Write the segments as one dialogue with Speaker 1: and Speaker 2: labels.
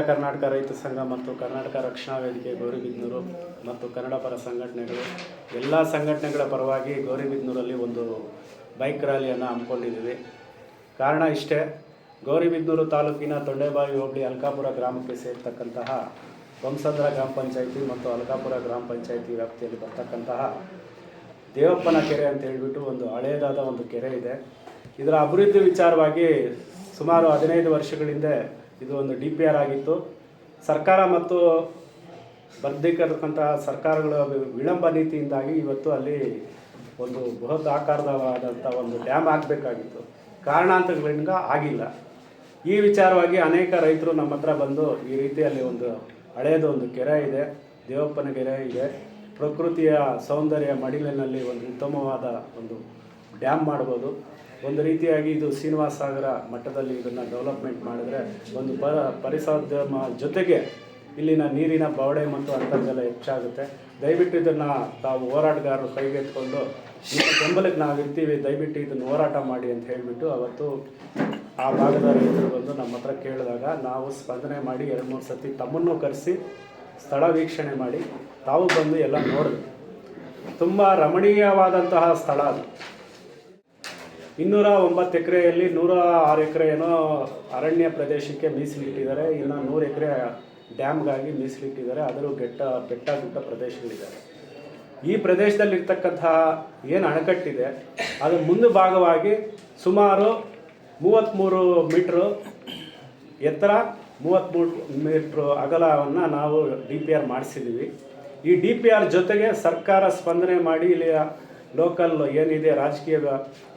Speaker 1: ಅಖಿಲ ಕರ್ನಾಟಕ ರೈತ ಸಂಘ ಮತ್ತು ಕರ್ನಾಟಕ ರಕ್ಷಣಾ ವೇದಿಕೆ ಗೌರಿಬಿದ್ನೂರು ಮತ್ತು ಕನ್ನಡ ಪರ ಸಂಘಟನೆಗಳು, ಎಲ್ಲ ಸಂಘಟನೆಗಳ ಪರವಾಗಿ ಗೌರಿಬಿದ್ನೂರಲ್ಲಿ ಒಂದು ಬೈಕ್ ರ್ಯಾಲಿಯನ್ನು ಹಮ್ಮಿಕೊಂಡಿದ್ದೀವಿ. ಕಾರಣ ಇಷ್ಟೇ, ಗೌರಿಬಿದ್ನೂರು ತಾಲೂಕಿನ ತೊಂಡೆಬಾವಿ ಹೋಬಳಿ ಅಲ್ಕಾಪುರ ಗ್ರಾಮಕ್ಕೆ ಸೇರ್ತಕ್ಕಂತಹ ವಂಸಂದ್ರ ಗ್ರಾಮ ಪಂಚಾಯಿತಿ ಮತ್ತು ಅಲ್ಕಾಪುರ ಗ್ರಾಮ ಪಂಚಾಯಿತಿ ವ್ಯಾಪ್ತಿಯಲ್ಲಿ ಬರ್ತಕ್ಕಂತಹ ದೇವಪ್ಪನ ಕೆರೆ ಅಂತ ಹೇಳಿಬಿಟ್ಟು ಒಂದು ಹಳೆಯದಾದ ಒಂದು ಕೆರೆ ಇದೆ. ಇದರ ಅಭಿವೃದ್ಧಿ ವಿಚಾರವಾಗಿ ಸುಮಾರು ಹದಿನೈದು ವರ್ಷಗಳಿಂದ ಇದು ಒಂದು ಡಿ ಪಿ ಆರ್ ಆಗಿತ್ತು. ಸರ್ಕಾರ ಮತ್ತು ಬರ್ದಿಕ್ಕಂತಹ ಸರ್ಕಾರಗಳ ವಿಳಂಬ ನೀತಿಯಿಂದಾಗಿ ಇವತ್ತು ಅಲ್ಲಿ ಒಂದು ಬೃಹತ್ ಆಕಾರದವಾದಂಥ ಒಂದು ಡ್ಯಾಮ್ ಆಗಬೇಕಾಗಿತ್ತು. ಕಾರಣಾಂತರಗಳಿಂದ ಆಗಿಲ್ಲ. ಈ ವಿಚಾರವಾಗಿ ಅನೇಕ ರೈತರು ನಮ್ಮ ಹತ್ರ ಬಂದು ಈ ರೀತಿಯಲ್ಲಿ ಒಂದು ಹಳೆಯದು ಒಂದು ಕೆರೆ ಇದೆ, ದೇವಪ್ಪನ ಕೆರೆ ಇದೆ. ಪ್ರಕೃತಿಯ ಸೌಂದರ್ಯ ಮಡಿಲಿನಲ್ಲಿ ಒಂದು ಉತ್ತಮವಾದ ಒಂದು ಡ್ಯಾಮ್ ಮಾಡ್ಬೋದು. ಒಂದು ರೀತಿಯಾಗಿ ಇದು ಶ್ರೀನಿವಾಸ ಸಾಗರ ಮಟ್ಟದಲ್ಲಿ ಇದನ್ನು ಡೆವಲಪ್ಮೆಂಟ್ ಮಾಡಿದ್ರೆ ಒಂದು ಪರ ಪರಿಸರೋದ್ಯಮ ಜೊತೆಗೆ ಇಲ್ಲಿನ ನೀರಿನ ಬವಣೆ ಮತ್ತು ಅಂತರ್ಜಲ ಹೆಚ್ಚಾಗುತ್ತೆ. ದಯವಿಟ್ಟು ಇದನ್ನು ತಾವು ಹೋರಾಟಗಾರರು ಕೈಗೆತ್ಕೊಂಡು ನಿಮ್ಮ ಬೆಂಬಲಕ್ಕೆ ನಾವು ಇರ್ತೀವಿ ದಯವಿಟ್ಟು ಇದನ್ನು ಹೋರಾಟ ಮಾಡಿ ಅಂತ ಹೇಳಿಬಿಟ್ಟು ಅವತ್ತು ಆ ಭಾಗದ ರೈತರು ಬಂದು ನಮ್ಮ ಹತ್ರ ಕೇಳಿದಾಗ ನಾವು ಸ್ಪಂದನೆ ಮಾಡಿ ಎರಡು ಮೂರು ಸತಿ ತಮ್ಮನ್ನು ಕರೆಸಿ ಸ್ಥಳ ವೀಕ್ಷಣೆ ಮಾಡಿ ತಾವು ಬಂದು ಎಲ್ಲ ನೋಡಿದ್ವಿ. ತುಂಬ ರಮಣೀಯವಾದಂತಹ ಸ್ಥಳ ಅದು. ಇನ್ನೂರ ಒಂಬತ್ತು ಎಕರೆಯಲ್ಲಿ ನೂರ ಆರು ಎಕರೆ ಏನೋ ಅರಣ್ಯ ಪ್ರದೇಶಕ್ಕೆ ಮೀಸಲಿಟ್ಟಿದ್ದಾರೆ. ಇನ್ನು ನೂರು ಎಕರೆ ಡ್ಯಾಮ್ಗಾಗಿ ಮೀಸಲಿಟ್ಟಿದ್ದಾರೆ. ಅದರಲ್ಲೂ ಬೆಟ್ಟ ಬೆಟ್ಟ ಗುಡ್ಡ ಪ್ರದೇಶಗಳಿದ್ದಾರೆ ಈ ಪ್ರದೇಶದಲ್ಲಿರ್ತಕ್ಕಂತಹ ಏನು ಅಣೆಕಟ್ಟಿದೆ, ಅದು ಮುಂದೆ ಭಾಗವಾಗಿ ಸುಮಾರು ಮೂವತ್ತ್ಮೂರು ಮೀಟ್ರು ಎತ್ತರ ಮೂವತ್ತ್ಮೂರು ಮೀಟ್ರು ಅಗಲವನ್ನು ನಾವು ಡಿ ಪಿ ಆರ್ ಮಾಡಿಸಿದ್ದೀವಿ. ಈ ಡಿ ಪಿ ಆರ್ ಜೊತೆಗೆ ಸರ್ಕಾರ ಸ್ಪಂದನೆ ಮಾಡಿ ಇಲ್ಲಿಯ ಲೋಕಲ್ ಏನಿದೆ ರಾಜಕೀಯ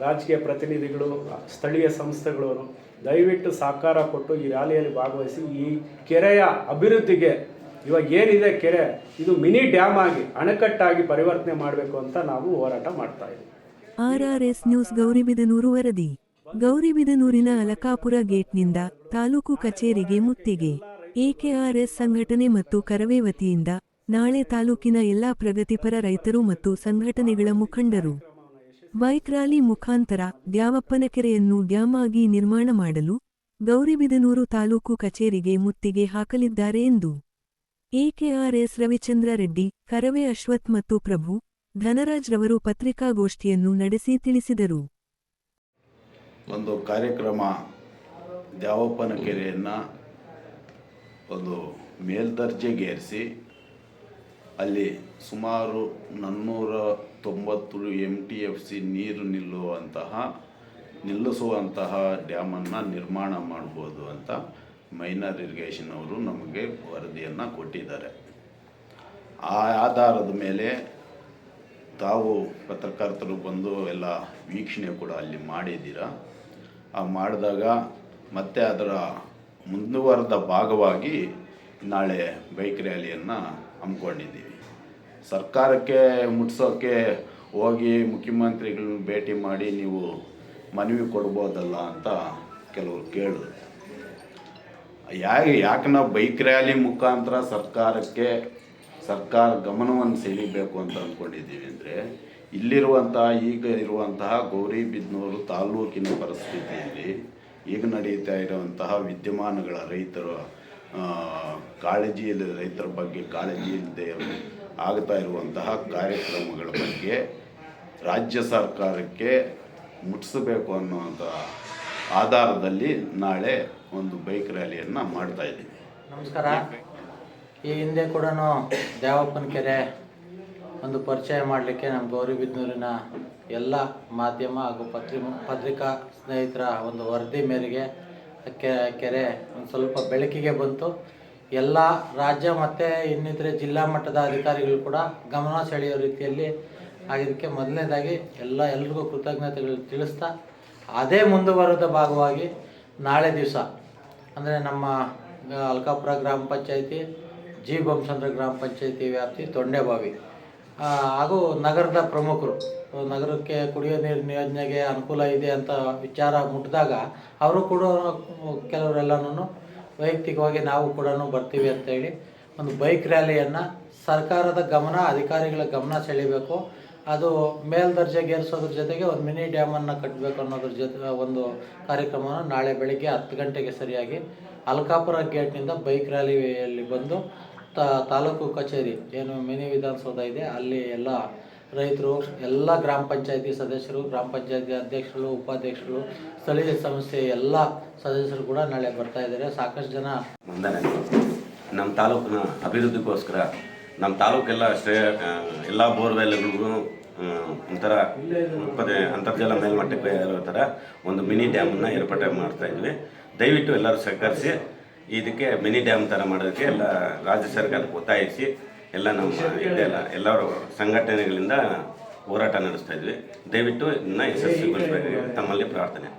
Speaker 1: ರಾಜಕೀಯ ಪ್ರತಿನಿಧಿಗಳು, ಸ್ಥಳೀಯ ಸಂಸ್ಥೆಗಳವರು ದಯವಿಟ್ಟು ಸಹಕಾರ ಕೊಟ್ಟು ಈ ರ್ಯಾಲಿಯಲ್ಲಿ ಭಾಗವಹಿಸಿ. ಈ ಕೆರೆಯ ಅಭಿವೃದ್ಧಿಗೆ ಇವಾಗ ಏನಿದೆ ಕೆರೆ, ಇದು ಮಿನಿ ಡ್ಯಾಮ್ ಆಗಿ, ಅಣೆಕಟ್ಟಾಗಿ ಪರಿವರ್ತನೆ ಮಾಡಬೇಕು ಅಂತ ನಾವು ಹೋರಾಟ ಮಾಡ್ತಾ ಇದ್ದೀವಿ.
Speaker 2: ಆರ್ಆರ್ಎಸ್ ನ್ಯೂಸ್ ಗೌರಿಬಿದನೂರು ವರದಿ. ಗೌರಿಬಿದನೂರಿನ ಅಲಕಾಪುರ ಗೇಟ್ನಿಂದ ತಾಲೂಕು ಕಚೇರಿಗೆ ಮುತ್ತಿಗೆ. ಎಕೆಆರ್ಎಸ್ ಸಂಘಟನೆ ಮತ್ತು ಕರವೇ ವತಿಯಿಂದ ನಾಳೆ ತಾಲೂಕಿನ ಎಲ್ಲಾ ಪ್ರಗತಿಪರ ರೈತರು ಮತ್ತು ಸಂಘಟನೆಗಳ ಮುಖಂಡರು. ಬೈಕ್ ರ್ಯಾಲಿ ಮುಖಾಂತರ ದ್ಯಾವಪ್ಪನಕೆರೆಯನ್ನು ಡ್ಯಾಮ್ ಆಗಿ ನಿರ್ಮಾಣ ಮಾಡಲು ಗೌರಿಬಿದನೂರು ತಾಲೂಕು ಕಚೇರಿಗೆ ಮುತ್ತಿಗೆ ಹಾಕಲಿದ್ದಾರೆ ಎಂದು ಎಕೆಆರ್ಎಸ್ ರವಿಚಂದ್ರ ರೆಡ್ಡಿ, ಕರವೇ ಅಶ್ವಥ್ ಮತ್ತು ಪ್ರಭು ಧನರಾಜ್ ರವರು ಪತ್ರಿಕಾಗೋಷ್ಠಿಯನ್ನು ನಡೆಸಿ ತಿಳಿಸಿದರು.
Speaker 3: ಒಂದು ಕಾರ್ಯಕ್ರಮ ದ್ಯಾವಪ್ಪನ ಕೆರೆಯನ್ನು ಒಂದು ಮೇಲ್ದರ್ಜೆಗೇರಿಸಿ ಅಲ್ಲಿ ಸುಮಾರು ನಾನ್ನೂರ ತೊಂಬತ್ತು ಎಂ ಟಿ ಎಫ್ ಸಿ ನೀರು ನಿಲ್ಲುವಂತಹ, ನಿಲ್ಲಿಸುವಂತಹ ಡ್ಯಾಮನ್ನು ನಿರ್ಮಾಣ ಮಾಡ್ಬೋದು ಅಂತ ಮೈನರ್ ಇರಿಗೇಷನ್ ಅವರು ನಮಗೆ ವರದಿಯನ್ನು ಕೊಟ್ಟಿದ್ದಾರೆ. ಆ ಆಧಾರದ ಮೇಲೆ ತಾವು ಪತ್ರಕರ್ತರು ಬಂದು ಎಲ್ಲ ವೀಕ್ಷಣೆ ಕೂಡ ಅಲ್ಲಿ ಮಾಡಿದ್ದೀರಾ? ಆ ಮಾಡಿದಾಗ ಮತ್ತೆ ಅದರ ಮುಂದುವರೆದ ಭಾಗವಾಗಿ ನಾಳೆ ಬೈಕ್ ರ್ಯಾಲಿಯನ್ನು ಹಮ್ಮಿಕೊಂಡಿದ್ದೀವಿ. ಸರ್ಕಾರಕ್ಕೆ ಮುಟ್ಸೋಕ್ಕೆ ಹೋಗಿ ಮುಖ್ಯಮಂತ್ರಿಗಳನ್ನ ಭೇಟಿ ಮಾಡಿ ನೀವು ಮನವಿ ಕೊಡ್ಬೋದಲ್ಲ ಅಂತ ಕೆಲವರು ಕೇಳಿದ್ರು. ಯಾಕೆ ಯಾಕೆ ನಾವು ಬೈಕ್ ರ್ಯಾಲಿ ಮುಖಾಂತರ ಸರ್ಕಾರಕ್ಕೆ ಸರ್ಕಾರ ಗಮನವನ್ನು ಸೆಳೀಬೇಕು ಅಂತ ಅಂದ್ಕೊಂಡಿದ್ದೀವಿ ಅಂದರೆ ಇಲ್ಲಿರುವಂತಹ ಈಗ ಇರುವಂತಹ ಗೌರಿಬಿದನೂರು ತಾಲ್ಲೂಕಿನ ಪರಿಸ್ಥಿತಿಯಲ್ಲಿ ಈಗ ನಡೀತಾ ಇರುವಂತಹ ವಿದ್ಯಮಾನಗಳ ರೈತರ ಕಾಳಜಿ ಇಲ್ಲದ ರೈತರ ಬಗ್ಗೆ ಕಾಳಜಿ ಇಲ್ಲದೆ ಆಗ್ತಾ ಇರುವಂತಹ ಕಾರ್ಯಕ್ರಮಗಳ ಬಗ್ಗೆ ರಾಜ್ಯ ಸರ್ಕಾರಕ್ಕೆ ಮುಟ್ಟಿಸಬೇಕು ಅನ್ನುವಂಥ ಆಧಾರದಲ್ಲಿ ನಾಳೆ ಒಂದು ಬೈಕ್ ರ್ಯಾಲಿಯನ್ನು ಮಾಡ್ತಾ ಇದ್ದೀವಿ.
Speaker 4: ನಮಸ್ಕಾರ. ಈ ಹಿಂದೆ ಕೂಡ ದೇವಪ್ಪನ ಕೆರೆ ಒಂದು ಪರಿಚಯ ಮಾಡಲಿಕ್ಕೆ ನಮ್ಮ ಗೌರಿಬಿದ್ನೂರಿನ ಎಲ್ಲ ಮಾಧ್ಯಮ ಹಾಗೂ ಪತ್ರಿ, ಪತ್ರಿಕಾ ಸ್ನೇಹಿತರ ಒಂದು ವರದಿ ಮೇರೆಗೆ ಕೆರೆ ಒಂದು ಸ್ವಲ್ಪ ಬೆಳಕಿಗೆ ಬಂತು. ಎಲ್ಲ ರಾಜ್ಯ ಮತ್ತು ಇನ್ನಿತರೆ ಜಿಲ್ಲಾ ಮಟ್ಟದ ಅಧಿಕಾರಿಗಳು ಕೂಡ ಗಮನ ಸೆಳೆಯೋ ರೀತಿಯಲ್ಲಿ ಆಗಿದ್ದಕ್ಕೆ ಮೊದಲನೇದಾಗಿ ಎಲ್ಲ ಎಲ್ರಿಗೂ ಕೃತಜ್ಞತೆಗಳು ತಿಳಿಸ್ತಾ, ಅದೇ ಮುಂದುವರೆದ ಭಾಗವಾಗಿ ನಾಳೆ ದಿವಸ, ಅಂದರೆ ನಮ್ಮ ಅಲ್ಕಾಪುರ ಗ್ರಾಮ ಪಂಚಾಯಿತಿ, ಜಿ ಬೊಮ್ಮಸಂದ್ರ ಗ್ರಾಮ ಪಂಚಾಯಿತಿ ವ್ಯಾಪ್ತಿ ತೊಂಡೆಬಾವಿ. ಹಾಗೂ ನಗರದ ಪ್ರಮುಖರು ನಗರಕ್ಕೆ ಕುಡಿಯೋ ನೀರು ಯೋಜನೆಗೆ ಅನುಕೂಲ ಇದೆ ಅಂತ ವಿಚಾರ ಮುಟ್ಟಿದಾಗ ಅವರು ಕೂಡ ಕೆಲವರೆಲ್ಲನೂ ವೈಯಕ್ತಿಕವಾಗಿ ನಾವು ಕೂಡ ಬರ್ತೀವಿ ಅಂತೇಳಿ ಒಂದು ಬೈಕ್ ರ್ಯಾಲಿಯನ್ನು ಸರ್ಕಾರದ ಗಮನ, ಅಧಿಕಾರಿಗಳ ಗಮನ ಸೆಳೀಬೇಕು. ಅದು ಮೇಲ್ದರ್ಜೆಗೇರಿಸೋದ್ರ ಜೊತೆಗೆ ಒಂದು ಮಿನಿ ಡ್ಯಾಮನ್ನು ಕಟ್ಟಬೇಕು ಅನ್ನೋದ್ರ ಜೊತೆ, ಒಂದು ಕಾರ್ಯಕ್ರಮವನ್ನು ನಾಳೆ ಬೆಳಿಗ್ಗೆ ಹತ್ತು ಗಂಟೆಗೆ ಸರಿಯಾಗಿ ಅಲ್ಕಾಪುರ ಗೇಟ್ನಿಂದ ಬೈಕ್ ರ್ಯಾಲಿಯಲ್ಲಿ ಬಂದು ತಾಲೂಕು ಕಚೇರಿ, ಏನು ಮಿನಿ ವಿಧಾನಸೌಧ ಇದೆ, ಅಲ್ಲಿ ಎಲ್ಲ ರೈತರು, ಎಲ್ಲ ಗ್ರಾಮ ಪಂಚಾಯತಿ ಸದಸ್ಯರು, ಗ್ರಾಮ ಪಂಚಾಯತಿ ಅಧ್ಯಕ್ಷರು, ಉಪಾಧ್ಯಕ್ಷರು, ಸ್ಥಳೀಯ ಸಂಸ್ಥೆ ಎಲ್ಲ ಸದಸ್ಯರು ಕೂಡ ನಾಳೆ ಬರ್ತಾ ಇದ್ದಾರೆ. ಸಾಕಷ್ಟು ಜನ
Speaker 5: ವಂದನೆ. ನಮ್ಮ ತಾಲೂಕಿನ ಅಭಿವೃದ್ಧಿಗೋಸ್ಕರ ನಮ್ಮ ತಾಲೂಕೆಲ್ಲ ಅಷ್ಟೇ ಎಲ್ಲ ಬೋರ್ವೆಲ್ಗಳಿಗೂ ಒಂಥರ ಅಂತರ್ಜಲ ಮೇಲ್ಮಟ್ಟಕ್ಕೆ ಇರೋ ಥರ ಒಂದು ಮಿನಿ ಡ್ಯಾಮನ್ನು ಏರ್ಪಾಟು ಮಾಡ್ತಾ ಇದ್ವಿ. ದಯವಿಟ್ಟು ಎಲ್ಲರೂ ಸಹಕರಿಸಿ, ಇದಕ್ಕೆ ಮಿನಿ ಡ್ಯಾಮ್ ಥರ ಮಾಡೋದಕ್ಕೆ ಎಲ್ಲ ರಾಜ್ಯ ಸರ್ಕಾರಕ್ಕೆ ಒತ್ತಾಯಿಸಿ ಎಲ್ಲ ನಮ್ಮ ಇದೆಲ್ಲ ಎಲ್ಲರೂ ಸಂಘಟನೆಗಳಿಂದ ಹೋರಾಟ ನಡೆಸ್ತಾ ಇದ್ವಿ. ದಯವಿಟ್ಟು ಇದನ್ನ ಯಶಸ್ವಿಗೊಳಿಸಬೇಕು ತಮ್ಮಲ್ಲಿ ಪ್ರಾರ್ಥನೆ.